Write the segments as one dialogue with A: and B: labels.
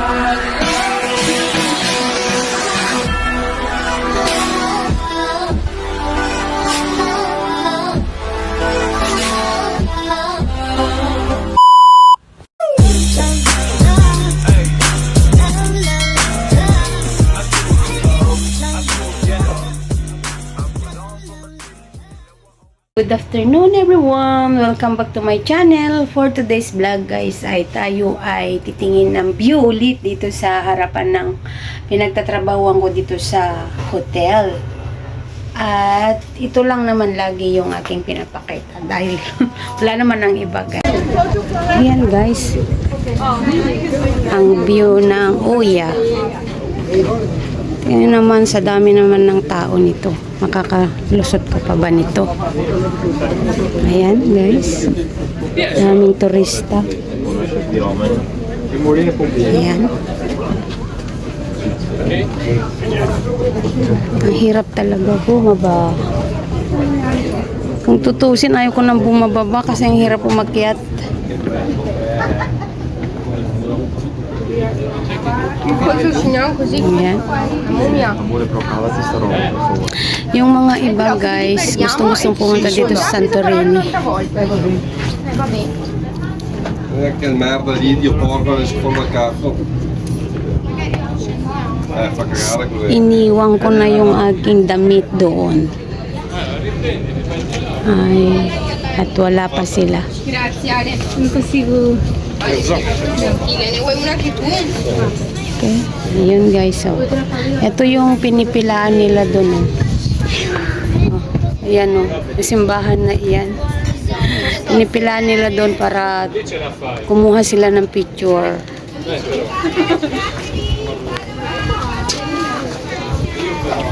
A: Amen. Good afternoon everyone! Welcome back to my channel. For today's vlog guys ay tayo ay titingin ng view ulit dito sa harapan ng pinagtatrabahuan ko dito sa hotel. At ito lang naman lagi yung aking pinapakita dahil wala naman ang iba guys. Ayan guys. Ang view ng Oya. Tingnan naman sa dami naman ng tao nito. Makakalusot ka pa ba nito? Ayan, guys. Daming turista. Ayan. Ang hirap talaga bumaba. Kung tutusin, ayaw ko nang bumababa kasi ang hirap umakyat. Ayan. Yung mga iba guys, gustong gustong pumunta dito sa Santorini.
B: Anche il merda lì di porco nel. Eh, fa cagare quello.
A: Iniwan ko na yung aking damit doon. Ay, at wala pa sila.
C: Grazie, Impossible.
A: Okay. Ayun guys, oh. Ito yung pinipilaan nila doon. Oh. Oh, ayan oh, yung simbahan na iyan. Pinipilaan nila doon para kumuha sila ng picture.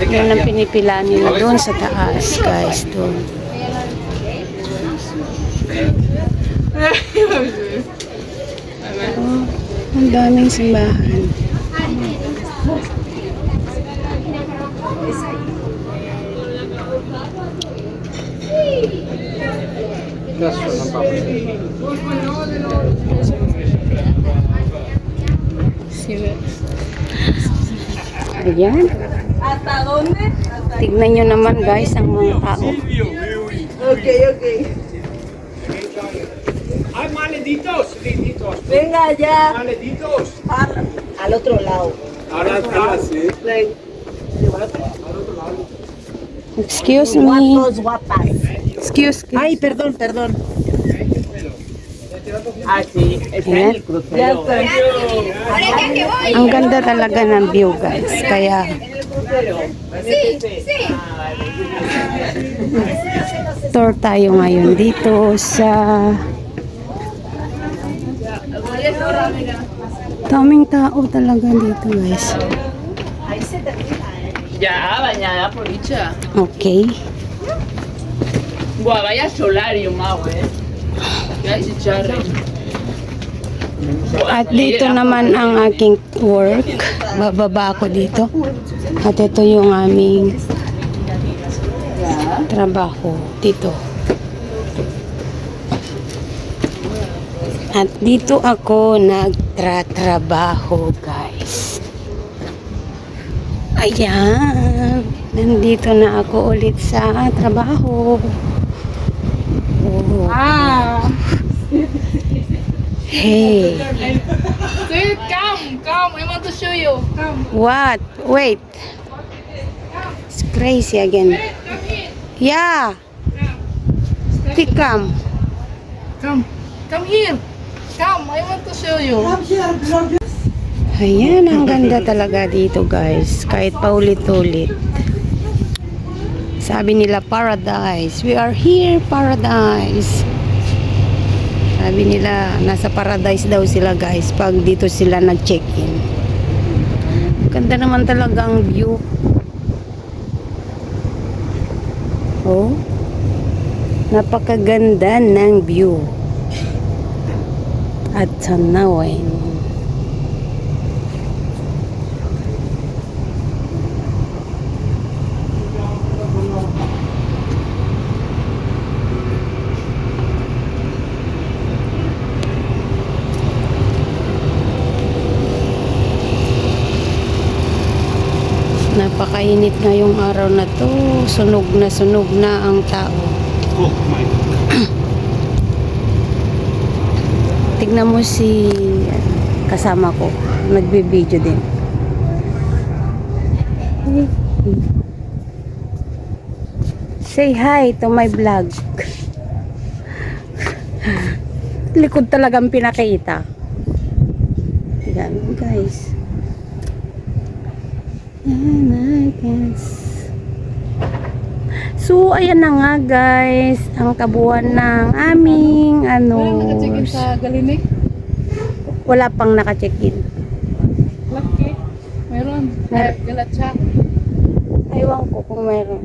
A: Yan ang pinipilaan nila doon sa taas, guys, doon. Ang daming simbahan. Ayan. Tignan nyo naman guys ang mga tao.
D: ¡Ay, malditos! ¡Malditos!
E: Venga ya
D: ¡Malditos!
E: al otro lado.
D: Ahora está así.
A: Excuse me.
E: Guapos, guapas.
A: Excuse me.
E: Ay, perdón, perdón. Ah, sí, está
A: Ayan.
E: en el crucero.
A: Ang ganda talaga ng view guys. Kaya tour tayo ngayon dito sa daming tao talaga dito guys.
F: Ya, bañada por dicha.
A: Okay.
F: Buah, vaya solarium, mau, eh.
A: At dito naman ang aking work. Bababa ako dito. At ito yung aming trabaho dito. At dito ako nagtratrabaho, guys. Ayan. Nandito na ako ulit sa trabaho. Oh.
C: Ah.
A: Hey.
C: Dude, come, come. I want to show you. Come.
A: What? Wait. It's crazy again. Yeah. Come.
C: Come. Come here. Come, I want to show you.
A: Ayan, ang ganda talaga dito guys. Kahit paulit-ulit. Sabi nila paradise. We are here paradise. Sabi nila nasa paradise daw sila guys pag dito sila nag-check-in. Ganda naman talaga ang view. Oh. Napakaganda ng view at tanawin. Napakainit ngayong araw na to. Sunog na sunog na ang tao.
D: Oh my God.
A: Tignan mo si kasama ko. Nagbe-video din. Say hi to my vlog. Likod talagang pinakita. Tignan guys. And I guess. So, ayan na nga guys, ang kabuuan ng aming ano,
C: Wala sa Galinik?
A: wala pang naka-check-in.
C: Lucky. Meron.
A: Mer-
C: Galatsa.
A: Aywan ko kung meron.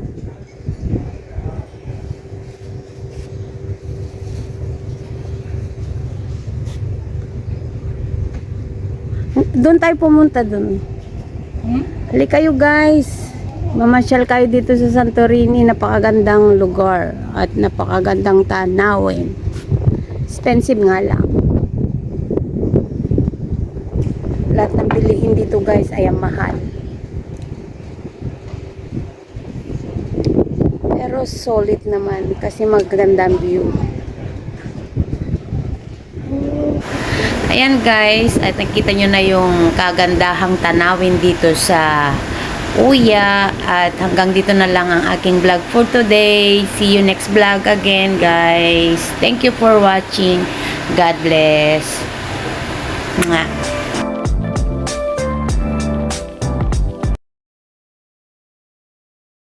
A: Doon tayo pumunta doon.
C: Hmm?
A: Halika kayo guys. Mamasyal kayo dito sa Santorini. Napakagandang lugar at napakagandang tanawin. Expensive nga lang. Lahat ng bilihin dito guys ay ang mahal. Pero solid naman kasi magaganda view. Ayan guys, at nakita nyo na yung kagandahang tanawin dito sa Uya at hanggang dito na lang ang aking vlog for today. See you next vlog again guys. Thank you for watching. God bless. Mwah.